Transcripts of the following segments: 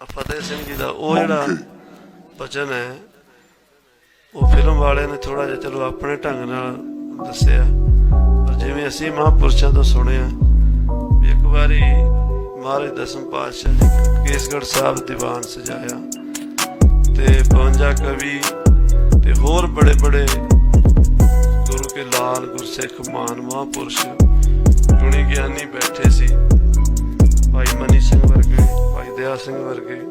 ਫਤਿਹ ਸਿੰਘ ਜੀ ਦਾ ਉਹ ਜਿਹੜਾ ਬਚਨ ਹੈ, ਉਹ ਫਿਲਮ ਵਾਲਿਆਂ ਨੇ ਥੋੜਾ ਜਿਹਾ ਚਲੋ ਆਪਣੇ ਢੰਗ ਨਾਲ ਦੱਸਿਆ। ਪਰ ਜਿਵੇਂ ਅਸੀਂ ਮਹਾਂਪੁਰਸ਼ਾਂ ਤੋਂ ਸੁਣਿਆ, ਵੀ ਇੱਕ ਵਾਰੀ ਮਹਾਰਾਜ ਦਸਮ ਪਾਤਸ਼ਾਹ ਜੀ ਕੇਸਗੜ੍ਹ ਸਾਹਿਬ ਦੀਵਾਨ ਸਜਾਇਆ ਤੇ 52 ਕਵੀ ਤੇ ਹੋਰ ਬੜੇ ਬੜੇ ਗੁਰੂ ਕੇ ਲਾਲ ਗੁਰਸਿੱਖ ਮਾਨ ਮਹਾਂਪੁਰਸ਼, ਗੁਣੀ ਗਿਆਨੀ ਬੈਠੇ ਸੀ, ਭਾਈ ਮਨੀ ਸਿੰਘ ਵਰਗੇ। ਭਾਈ ਸਿੰਘ ਵਰਗੇ।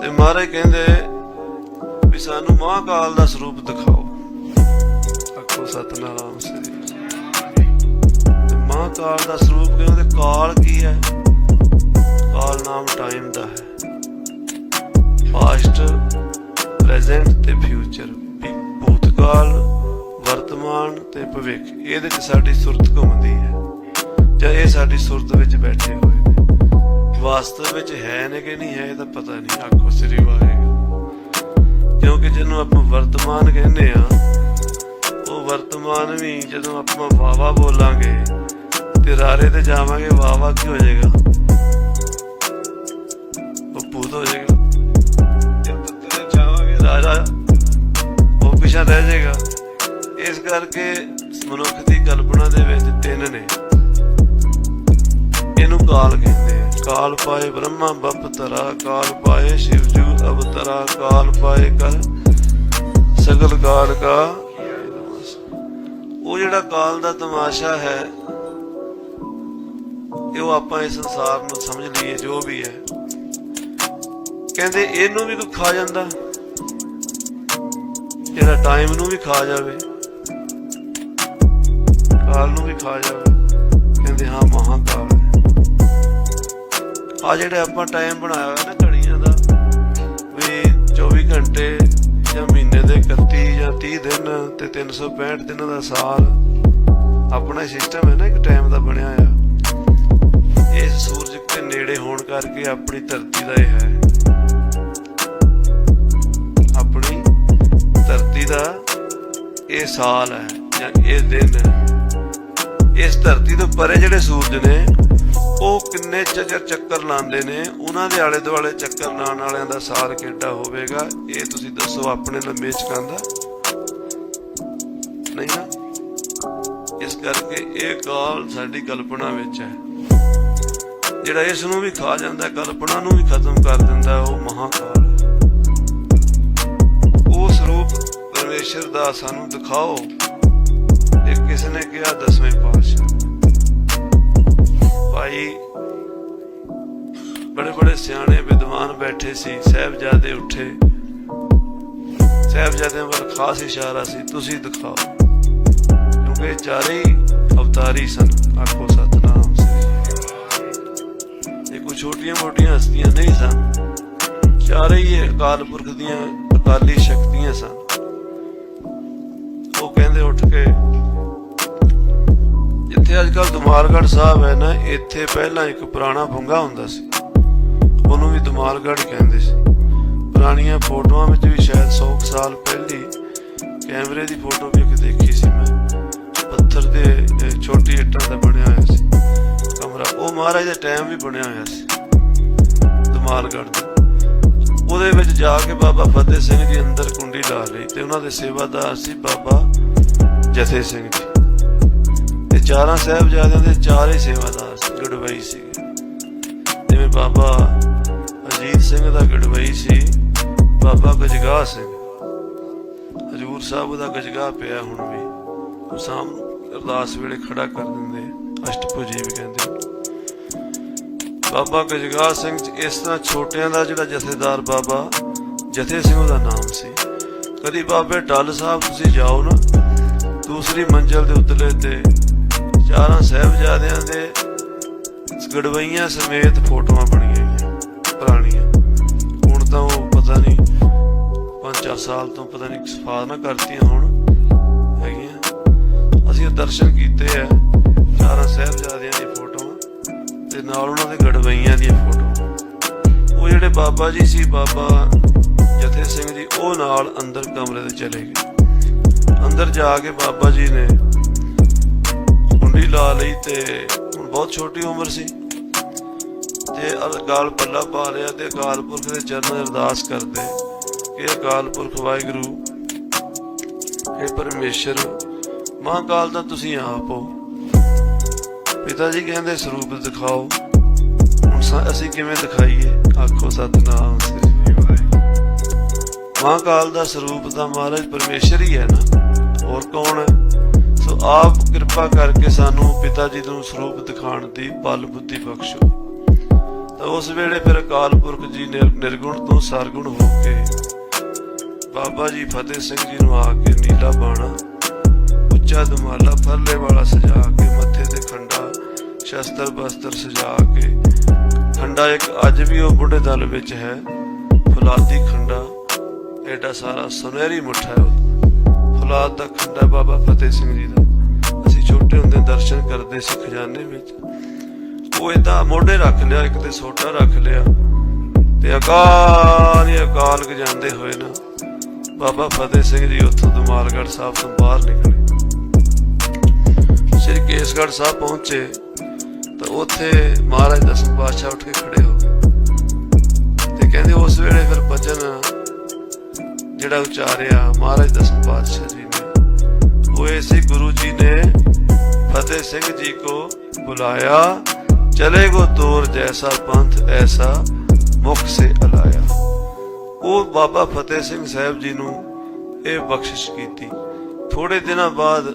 ਤੇ ਮਹਾਰਾਜ ਕਹਿੰਦੇ ਵੀ ਸਾਨੂੰ ਮਹਾਕਾਲ ਦਾ ਸਰੂਪ ਦਿਖਾਓ। ਆਖੋ ਸਤਨਾਮ ਸ੍ਰੀ ਮਹਾਕਾਲ ਦਾ ਸਰੂਪ ਕਹਿੰਦੇ ਕਾਲ ਕੀ ਹੈ? ਕਾਲ ਨਾਮ ਟਾਈਮ ਦਾ ਹੈ। ਪਾਸਟ ਪ੍ਰੈਜ਼ੈਂਟ ਤੇ ਫਿਊਚਰ ਭੂਤਕਾਲ, ਵਰਤਮਾਨ ਤੇ ਭਵਿੱਖ। ਇਹਦੇ ਚ ਸਾਡੀ ਸੁਰਤ ਘੁੰਮਦੀ ਹੈ। ਜਾਂ ਇਹ ਸਾਡੀ ਸੁਰਤ ਵਿੱਚ ਬੈਠੇ ਹੋਏ। ਵਾਸਤਵ ਵਿੱਚ ਹੈ ਨੇ ਕਿ ਨਹੀਂ ਹੈ, ਇਹ ਤਾਂ ਪਤਾ ਨਹੀਂ। ਆਖੋ ਸ੍ਰੀ ਵਾਹਿਗੁਰੂ। ਕਿਉਂਕਿ ਜਿਹਨੂੰ ਆਪਾਂ ਵਰਤਮਾਨ ਕਹਿੰਦੇ ਆ ਉਹ ਵਰਤਮਾਨ ਵੀ ਜਦੋਂ ਆਪਾਂ ਵਾਵਾ ਬੋਲਾਂਗੇ ਤੇ ਰਾਰੇ ਤੇ ਜਾਵਾਂਗੇ ਵਾਵਾ ਕੀ ਹੋ ਜਾਏਗਾ? ਉਹ ਭੂਤ ਹੋ ਜਾਏਗਾ। ਜੇ ਰਾਜਾ, ਉਹ ਪਿਛਾ ਰਹਿ ਜਾਏਗਾ। ਇਸ ਕਰਕੇ ਮਨੁੱਖ ਦੀ ਕਲਪਨਾ ਦੇ ਵਿੱਚ ਤਿੰਨ ਨੇ। ਇਹਨੂੰ ਕਾਲ ਕਹਿੰਦੇ ਕਾਲ ਪਾਏ ਬ੍ਰਹਮਾ ਬਪਤਰਾ ਕਾਲ ਪਾਏ ਸ਼ਿਵਜੂ ਅਵਤਰਾ ਕਾਲ ਪਾਏ ਕਰ ਸਗਲ ਕਾਲ ਕਾ। ਉਹ ਜਿਹੜਾ ਕਾਲ ਦਾ ਤਮਾਸ਼ਾ ਹੈ, ਇਹ ਉਹ ਆਪਾਂ ਇਸ ਸੰਸਾਰ ਨੂੰ ਸਮਝ ਲਈਏ, ਜੋ ਵੀ ਹੈ। ਕਹਿੰਦੇ ਇਹਨੂੰ ਵੀ ਕੋਈ ਖਾ ਜਾਂਦਾ, ਜਿਹੜਾ ਟਾਈਮ ਨੂੰ ਵੀ ਖਾ ਜਾਵੇ, ਕਾਲ ਨੂੰ ਵੀ ਖਾ ਜਾਵੇ। ਕਹਿੰਦੇ ਹਾਂ ਮਹਾਕਾਲ। ਆ ਜਿਹੜੇ ਆਪਾਂ ਟਾਈਮ ਬਣਾਇਆ ਹੋਇਆ ਨਾ ਘੜੀਆਂ ਦਾ, ਵੀ 24 ਘੰਟੇ ਜਾਂ ਮਹੀਨੇ ਦੇ 31 ਜਾਂ 30 ਦਿਨ ਤੇ 365 ਦਿਨਾਂ ਦਾ ਸਾਲ ਆਪਣਾ ਸਿਸਟਮ ਹੈ ਨਾ ਇੱਕ ਟਾਈਮ ਦਾ ਬਣਿਆ ਆ ਇਹ ਸੂਰਜ ਦੇ ਨੇੜੇ ਹੋਣ ਕਰਕੇ ਆਪਣੀ ਧਰਤੀ ਦਾ ਇਹ ਹੈ। ਆਪਣੀ ਧਰਤੀ ਦਾ ਇਹ ਸਾਲ ਹੈ ਜਾਂ ਇਹ ਦਿਨ ਹੈ। ਇਸ ਧਰਤੀ ਤੋਂ ਪਰੇ ਜਿਹੜੇ ਸੂਰਜ ਨੇ ਉਹ ਕਿੰਨੇ ਚਕਰ ਚੱਕਰ ਲਾਉਂਦੇ ਨੇ, ਉਹਨਾਂ ਦੇ ਆਲੇ ਦੁਆਲੇ ਚੱਕਰ ਲਾਉਣ ਵਾਲਿਆਂ ਦਾ ਸਾਰ ਕਿੱਡਾ ਹੋਵੇਗਾ, ਇਹ ਤੁਸੀਂ ਦੱਸੋ ਆਪਣੇ ਲੰਮੇ ਚਕਾਂਦਾ ਨਹੀਂ ਨਾ? ਇਸ ਕਰਕੇ ਇਹ ਕਾਲ ਸਾਡੀ ਕਲਪਨਾ ਵਿੱਚ ਹੈ। ਜਿਹੜਾ ਇਸ ਨੂੰ ਵੀ ਖਾ ਜਾਂਦਾ, ਕਲਪਨਾ ਨੂੰ ਵੀ ਖਤਮ ਕਰ ਦਿੰਦਾ, ਉਹ ਮਹਾਕਾਲ ਹੈ। ਉਹ ਸਰੂਪ ਪਰਮੇਸ਼ਰ ਦਾ ਸਾਨੂੰ ਦਿਖਾਓ, ਇਹ ਕਿਸ ਨੇ ਕਿਹਾ ਦਸਵੇਂ ਪਾਤਸ਼ਾਹ ਬੜੇ ਬੜੇ ਸਿਆਣੇ ਵਿਦਵਾਨ ਬੈਠੇ ਸੀ, ਸਹਿਬਜ਼ਾਦੇ ਉੱਠੇ। ਸਹਿਬਜ਼ਾਦਿਆਂ ਵੱਲ ਖਾਸ ਇਸ਼ਾਰਾ ਸੀ, ਤੁਸੀਂ ਦਿਖਾਓ। ਕਿਉਂਕਿ ਚਾਰੇ ਹੀ ਅਵਤਾਰੀ ਸਨ। ਆਖੋ, ਸਤਨਾਮ ਇਹ ਕੋਈ ਛੋਟੀਆਂ ਮੋਟੀਆਂ ਹਸਤੀਆਂ ਨਹੀਂ ਸਨ। ਚਾਰੇ ਹੀ ਅਕਾਲ ਪੁਰਖ ਦੀਆਂ ਅਕਾਲੀ ਸ਼ਕਤੀਆਂ ਸਨ। ਉਹ ਕਹਿੰਦੇ ਉੱਠ ਕੇ, ਜਿੱਥੇ ਅੱਜ ਕੱਲ ਦੁਮਾਲਗੜ ਸਾਹਿਬ ਹੈ ਨਾ, ਇੱਥੇ ਪਹਿਲਾਂ ਇੱਕ ਪੁਰਾਣਾ ਭੁੰਗਾ ਹੁੰਦਾ ਸੀ। ਉਹਨੂੰ ਵੀ ਦੁਮਾਲਗੜ ਕਹਿੰਦੇ ਸੀ। ਪੁਰਾਣੀਆਂ ਫੋਟੋਆਂ ਵਿੱਚ ਵੀ ਸ਼ਾਇਦ 100 ਸਾਲ ਪਹਿਲੀ ਕੈਮਰੇ ਦੀ ਫੋਟੋ ਵੀ ਇੱਕ ਦੇਖੀ ਸੀ ਮੈਂ। ਪੱਥਰ ਦੇ ਛੋਟੀ ਇੱਟਾਂ ਦਾ ਬਣਿਆ ਹੋਇਆ ਸੀ। ਕਮਰਾ। ਉਹ ਮਹਾਰਾਜ ਦਾ ਟਾਈਮ ਵੀ ਬਣਿਆ ਹੋਇਆ ਸੀ। ਦੁਮਾਲਗੜ ਦਾ। ਉਹਦੇ ਵਿੱਚ ਜਾ ਕੇ ਬਾਬਾ ਫਤਿਹ ਸਿੰਘ ਜੀ ਅੰਦਰ ਕੁੰਡੀ ਲਾ ਲਈ ਤੇ ਉਹਨਾਂ ਦੇ ਸੇਵਾਦਾਰ ਸੀ ਬਾਬਾ ਜਥੇ ਸਿੰਘ ਜੀ। ਤੇ ਚਾਰਾਂ ਸਾਹਿਬਜ਼ਾਦਿਆਂ ਦੇ ਚਾਰੇ ਸੇਵਾਦਾਰ ਸੀ, ਗੜਵਈ ਸੀ ਜਿਵੇਂ ਬਾਬਾ ਅਜੀਤ ਸਿੰਘ ਦਾ ਗੜਵਈ ਸੀ, ਬਾਬਾ ਗਜਗਾ ਸਿੰਘ। ਹਜੂਰ ਸਾਹਿਬ ਦਾ ਗਜਗਾ ਪਿਆ ਹੁਣ ਵੀ। ਉਹ ਸਾਹਮ ਅਰਦਾਸ ਵੇਲੇ ਖੜਾ ਕਰ ਦਿੰਦੇ, ਅਸ਼ਟਭੁਜੀ ਵੀ ਕਹਿੰਦੇ। ਬਾਬਾ ਗਜਗਾ ਸਿੰਘ ਇਸ ਤਰ੍ਹਾਂ ਛੋਟਿਆਂ ਦਾ ਜਿਹੜਾ ਜਥੇਦਾਰ ਬਾਬਾ, ਜਥੇ ਸਿੰਘ ਦਾ ਨਾਮ ਸੀ। ਕਦੀ ਬਾਬੇ ਡੱਲ ਸਾਹਿਬ ਤੁਸੀਂ ਜਾਓ ਨਾ, ਦੂਸਰੀ ਮੰਜ਼ਲ ਦੇ ਉਤਲੇ ਤੇ ਚਾਰਾਂ ਸਾਹਿਬਜ਼ਾਦਿਆਂ ਦੇ ਗੜਵਈਆਂ ਸਮੇਤ ਫੋਟੋਆਂ ਬਣੀਆਂ ਹੋਈਆਂ, ਪੁਰਾਣੀਆਂ। ਪਤਾ ਨਹੀਂ ਪੰਜ ਚਾਰ ਸਾਲ ਤੋਂ ਪਤਾ ਨਹੀਂ ਸਫਾਰਨਾ ਕਰਤੀਆਂ ਹੁਣ। ਹੈਗੀਆਂ। ਅਸੀਂ ਉਹ ਦਰਸ਼ਨ ਕੀਤੇ ਆ ਚਾਰਾਂ ਸਾਹਿਬਜ਼ਾਦਿਆਂ ਦੀ ਫੋਟੋਆਂ ਤੇ ਨਾਲ ਉਹਨਾਂ ਦੇ ਗੜਵਈਆਂ ਦੀਆਂ ਫੋਟੋਆਂ। ਉਹ ਜਿਹੜੇ ਬਾਬਾ ਜੀ ਸੀ, ਬਾਬਾ ਜਥੇ ਸਿੰਘ ਜੀ, ਉਹ ਨਾਲ ਅੰਦਰ ਕਮਰੇ ਤੇ ਚਲੇ ਗਏ। ਅੰਦਰ ਜਾ ਕੇ ਬਾਬਾ ਜੀ ਨੇ ਕੁੰਡੀ ਲਾ ਲਈ ਤੇ ਹੁਣ ਬਹੁਤ ਛੋਟੀ ਉਮਰ ਸੀ। ਜੇ ਅਕਾਲ ਪੱਲਾ ਪਾ ਲਿਆ ਤੇ ਅਕਾਲ ਪੁਰਖ ਦੇ ਚਰਨ ਅਰਦਾਸ ਕਰਦੇ। ਕਿ ਅਕਾਲ ਪੁਰਖ ਵਾਹਿਗੁਰੂ ਇਹ ਪਰਮੇਸ਼ਰ, ਮਹਾਂਕਾਲ ਦਾ ਤੁਸੀਂ ਆਪ ਹੋ। ਪਿਤਾ ਜੀ ਕਹਿੰਦੇ ਸਰੂਪ ਦਿਖਾਓ। ਹੁਣ ਅਸੀਂ ਕਿਵੇਂ ਦਿਖਾਈਏ? ਆਖੋ ਸਤਨਾਮ ਸ੍ਰੀ ਵਾਹਿਗੁਰੂ। ਮਹਾਂਕਾਲ ਦਾ ਸਰੂਪ ਤਾਂ ਮਹਾਰਾਜ ਪਰਮੇਸ਼ਰ ਹੀ ਹੈ ਨਾ। ਹੋਰ ਕੌਣ ਹੈ? ਸੋ ਆਪ ਕਿਰਪਾ ਕਰਕੇ ਸਾਨੂੰ ਪਿਤਾ ਜੀ ਨੂੰ ਸਰੂਪ ਦਿਖਾਉਣ ਦੀ ਬਲ ਬੁੱਧੀ ਬਖਸ਼ੋ। ਉਸ ਵੇਲੇ ਫਿਰ ਅਕਾਲ ਪੁਰਖ ਜੀ ਨਿਰ- ਨਿਰਗੁਣ ਤੋਂ ਸਰਗੁਣ ਹੋ ਕੇ ਬਾਬਾ ਜੀ ਫਤਿਹ ਸਿੰਘ ਜੀ ਨੂੰ ਆ ਕੇ ਨੀਲਾ ਬਾਣਾ, ਉੱਚਾ ਦਮਾਲਾ ਫਰਲੇ ਵਾਲਾ ਸਜਾ ਕੇ, ਮੱਥੇ ਤੇ ਖੰਡਾ, ਸ਼ਸਤਰ ਬਸਤਰ ਸਜਾ ਕੇ। ਖੰਡਾ ਇੱਕ ਅੱਜ ਵੀ ਉਹ ਬੁੱਢੇ ਦਲ ਵਿੱਚ ਹੈ, ਫੁਲਾਦੀ ਖੰਡਾ। ਐਡਾ ਸਾਰਾ ਸੁਨਹਿਰੀ ਮੁੱਠਾ ਹੈ ਫੁਲਾਦ ਦਾ ਖੰਡਾ ਬਾਬਾ ਫਤਿਹ ਸਿੰਘ ਜੀ ਦਾ। ਅਸੀਂ ਛੋਟੇ ਹੁੰਦੇ ਦਰਸ਼ਨ ਕਰਦੇ ਸੀ ਖਜ਼ਾਨੇ ਵਿੱਚ। ਉਹ ਏਦਾਂ ਮੋਢੇ ਰੱਖ ਲਿਆ, ਇੱਕ ਤੇ ਸੋਟਾ ਰੱਖ ਲਿਆ। ਤੇ ਅਕਾਲ ਹੀ ਅਕਾਲ ਕ ਹੋਏ ਨਾ। ਬਾਬਾ ਫਤਿਹ ਸਿੰਘ ਜੀ ਉੱਥੋਂ ਦਮਾਲਗੜ੍ਹ ਸਾਹਿਬ ਤੋਂ ਬਾਹਰ ਨਿਕਲੇ। ਸ੍ਰੀ ਕੇਸਗੜ੍ਹ ਸਾਹਿਬ ਪਹੁੰਚੇ, ਤਾਂ ਉੱਥੇ ਮਹਾਰਾਜ ਦਸਮ ਪਾਤਸ਼ਾਹ ਉੱਠ ਕੇ ਖੜੇ ਹੋ ਗਏ। ਤੇ ਕਹਿੰਦੇ ਉਸ ਵੇਲੇ ਫਿਰ ਭਜਨ ਜਿਹੜਾ ਉਚਾਰਿਆ ਮਹਾਰਾਜ ਦਸਮ ਪਾਤਸ਼ਾਹ ਜੀ ਨੇ। ਉਹ ਇਹ ਸੀ ਗੁਰੂ ਜੀ ਨੇ ਫਤਿਹ ਸਿੰਘ ਜੀ ਕੋ ਬੁਲਾਇਆ। ਚਲੇ ਗੋ ਤੋਰ ਜੈਸਾ ਪੰਥ ਐਸਾ ਮੁਖ ਸੇ ਅਲਾਇਆ ਉਹ ਬਾਬਾ ਫਤਿਹ ਸਿੰਘ ਸਾਹਿਬ ਜੀ ਨੂੰ ਇਹ ਬਖਸ਼ਿਸ਼ ਕੀਤੀ ਥੋੜੇ ਦਿਨਾਂ ਬਾਅਦ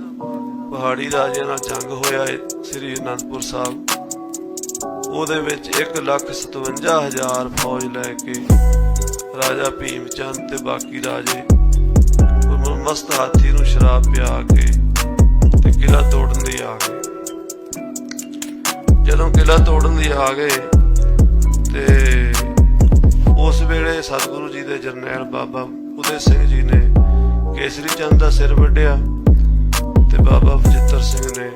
ਪਹਾੜੀ ਰਾਜਿਆਂ ਨਾਲ ਜੰਗ ਹੋਇਆ ਸ੍ਰੀ ਅਨੰਦਪੁਰ ਸਾਹਿਬ ਉਹਦੇ ਵਿੱਚ 157000 ਫੌਜ ਲੈ ਕੇ ਰਾਜਾ ਭੀਮ ਚੰਦ ਤੇ ਬਾਕੀ ਰਾਜੇ ਮਸਤ ਹਾਥੀ ਨੂੰ ਸ਼ਰਾਬ ਪਿਆ ਕੇ ਤੇ ਕਿਲਾ ਤੋੜਨ ਲਈ ਆ ਗਏ ਜਦੋਂ ਕਿਲਾ ਤੋੜਨ ਲਈ ਆ ਗਏ ਤੇ ਉਸ ਵੇਲੇ ਸਤਿਗੁਰੂ ਜੀ ਦੇ ਜਰਨੈਲ ਬਾਬਾ ਉਦੇ ਸਿੰਘ ਜੀ ਨੇ ਕੇਸਰੀ ਚੰਦ ਦਾ ਸਿਰ ਵੱਢਿਆ ਤੇ ਬਾਬਾ ਬਜਿੱਤਰ ਸਿੰਘ ਨੇ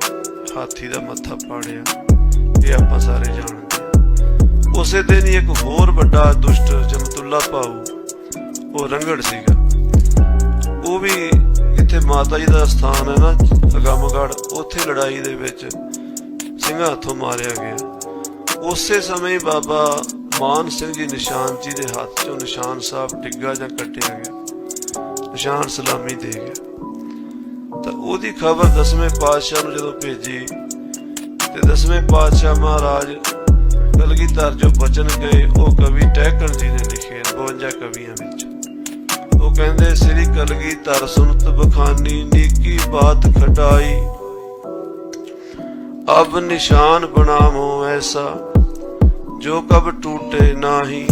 ਹਾਥੀ ਦਾ ਮੱਥਾ ਪਾੜਿਆ। ਇਹ ਆਪਾਂ ਸਾਰੇ ਜਾਣਦੇ ਉਸੇ ਦਿਨ ਹੀ ਇੱਕ ਹੋਰ ਵੱਡਾ ਦੁਸ਼ਟ ਜਮਤੁੱਲਾ ਭਾਊ, ਉਹ ਰੰਗੜ ਸੀਗਾ। ਉਹ ਵੀ ਇੱਥੇ ਮਾਤਾ ਜੀ ਦਾ ਸਥਾਨ ਹੈ ਨਾ ਅਗੰਮਗੜ ਉੱਥੇ ਲੜਾਈ ਦੇ ਵਿੱਚ ਸਿੰਘਾਂ ਹੱਥੋਂ ਮਾਰਿਆ ਗਿਆ। ਉਸੇ ਸਮੇਂ ਹੀ ਬਾਬਾ ਮਾਨ ਸਿੰਘ ਜੀ ਨਿਸ਼ਾਨ ਜੀ ਦੇ ਹੱਥ ਚੋਂ ਨਿਸ਼ਾਨ ਸਾਹਿਬ ਡਿੱਗਾ ਜਾਂ ਕੱਟਿਆ ਗਿਆ। ਨਿਸ਼ਾਨ ਸਲਾਮੀ ਦੇ ਗਿਆ। ਤਾਂ ਉਹਦੀ ਖਬਰ ਦਸਵੇਂ ਪਾਤਸ਼ਾਹ ਨੂੰ ਜਦੋਂ ਭੇਜੀ, ਤੇ ਦਸਵੇਂ ਪਾਤਸ਼ਾਹ ਮਹਾਰਾਜ ਕਲਗੀਧਰ ਜੋ ਬਚਨ ਗਏ, ਉਹ ਕਵੀ ਟਹਿਕਣ ਜੀ ਨੇ ਲਿਖੇ 52 ਕਵੀਆਂ ਵਿੱਚ। ਉਹ ਕਹਿੰਦੇ, ਸ੍ਰੀ ਕਲਗੀਧਰ ਸੁਨਤ ਬਖਾਨੀ, ਨੀਕੀ ਬਾਤ ਖਟਾਈ ਅਬ ਨਿਸ਼ਾਨ ਬਣਾਵੋ ਐਸਾ, ਜੋ ਕਬ ਟੂਟੇ ਨਾਹੀ।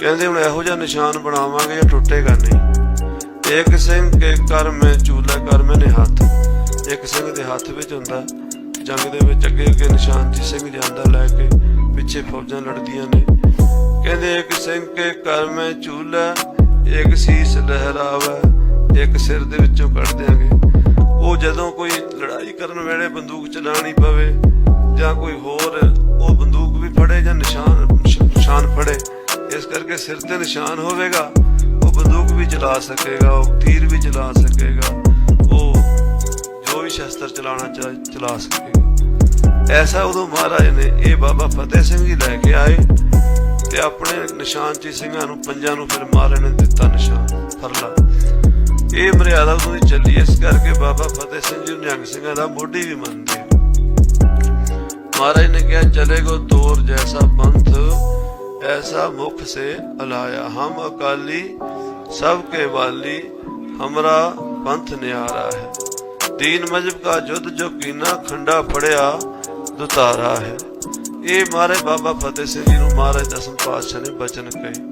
ਕਹਿੰਦੇ ਹੁਣ ਇਹੋ ਜਿਹਾ ਨਿਸ਼ਾਨ ਬਣਾਵਾਂਗੇ ਜਾਂ ਟੁੱਟੇਗਾ ਨਹੀਂ। ਇੱਕ ਸਿੰਘ ਕੇ ਕਰ ਮੈਂ ਚੂਲਾ ਕਰ ਮੈਨੇ ਹੱਥ। ਇੱਕ ਸਿੰਘ ਦੇ ਹੱਥ ਵਿੱਚ ਹੁੰਦਾ, ਜੰਗ ਦੇ ਵਿੱਚ ਅੱਗੇ ਅੱਗੇ ਨਿਸ਼ਾਨ ਜੀ ਸਿੰਘ ਜਾਂਦਾ ਲੈ ਕੇ, ਪਿੱਛੇ ਫੌਜਾਂ ਲੜਦੀਆਂ ਨੇ। ਕਹਿੰਦੇ ਇੱਕ ਸਿੰਘ ਕੇ ਕਰ ਮੈਂ ਚੂਲਾ, ਇੱਕ ਸੀਸ ਲਹਿਰਾਵਾ, ਇੱਕ ਸਿਰ ਦੇ ਵਿੱਚੋਂ ਕੱਢ ਦਿਆਂਗੇ। ਉਹ ਜਦੋਂ ਕੋਈ ਲੜਾਈ ਕਰਨ ਵੇਲੇ ਬੰਦੂਕ ਚਲਾਣੀ ਪਵੇ ਜਾਂ ਕੋਈ ਹੋਰ, ਉਹ ਬੰਦੂਕ ਵੀ ਫੜੇ ਜਾਂ ਨਿਸ਼ਾਨ ਨਿਸ਼ਾਨ ਫੜੇ, ਇਸ ਕਰਕੇ ਸਿਰ ਤੇ ਨਿਸ਼ਾਨ ਹੋਵੇਗਾ, ਉਹ ਬੰਦੂਕ ਵੀ ਚਲਾ ਸਕੇਗਾ, ਉਹ ਤੀਰ ਵੀ ਚਲਾ ਸਕੇਗਾ, ਉਹ ਜੋ ਵੀ ਸ਼ਸਤਰ ਚਲਾਉਣਾ ਚਲਾ ਸਕੇਗਾ। ਐਸਾ ਉਦੋਂ ਮਹਾਰਾਜ ਨੇ ਇਹ ਬਾਬਾ ਫਤਿਹ ਸਿੰਘ ਜੀ ਲੈ ਕੇ ਆਏ ਤੇ ਆਪਣੇ ਨਿਸ਼ਾਨ ਚੀ ਸਿੰਘਾਂ ਨੂੰ, ਪੰਜਾਂ ਨੂੰ ਫਿਰ ਮਾਰਨ ਦਿੱਤਾ ਨਿਸ਼ਾਨ ਫਰਲਾ ਇਹ ਮਰਿਆਦਾ ਉਦੋਂ ਚੱਲੀ, ਇਸ ਕਰਕੇ ਬਾਬਾ ਫਤਿਹ ਸਿੰਘ ਜੀ ਨਿਹੰਗ ਸਿੰਘਾਂ ਦਾ ਮੋਢੀ ਵੀ ਮੰਨਦੇ ਮਹਾਰਾਜ ਨੇ ਕਿਹਾ ਚਲੇਗੋ ਤੋਰ ਜੈਸਾ ਪੰਥ, ਐਸਾ ਮੁਖ ਸੇ ਅਲਾਇਆ। ਹਮ ਅਕਾਲੀ, ਸਭ ਕੇ ਵਾਲੀ, ਹਮਰਾ ਪੰਥ ਨਿਆਰਾ ਹੈ। ਤੀਨ ਮਜਬ ਕਾ ਜੁਦ ਜੋ ਕੀਨਾ ਖੰਡਾ ਫੜਿਆ ਦੁਤਾਰਾ ਹੈ। ਇਹ ਮਾਰੇ ਬਾਬਾ ਫਤਿਹ ਸਿੰਘ ਜੀ ਨੂੰ ਮਹਾਰਾਜ ਦਸਮ ਪਾਤਸ਼ਾਹ ਨੇ ਬਚਨ ਕਹੇ।